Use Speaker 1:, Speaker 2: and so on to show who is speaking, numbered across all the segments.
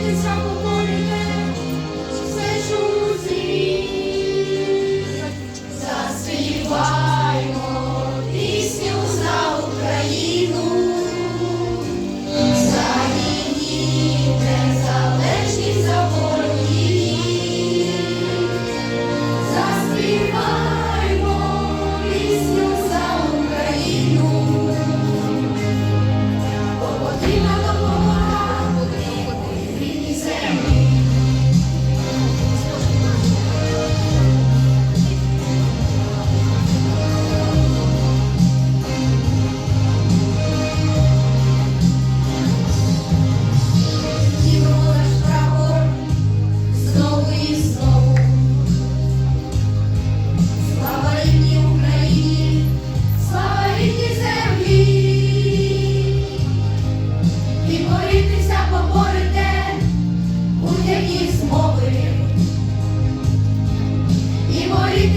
Speaker 1: It's so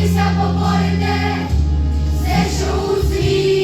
Speaker 1: Битися поборете все, що у світ.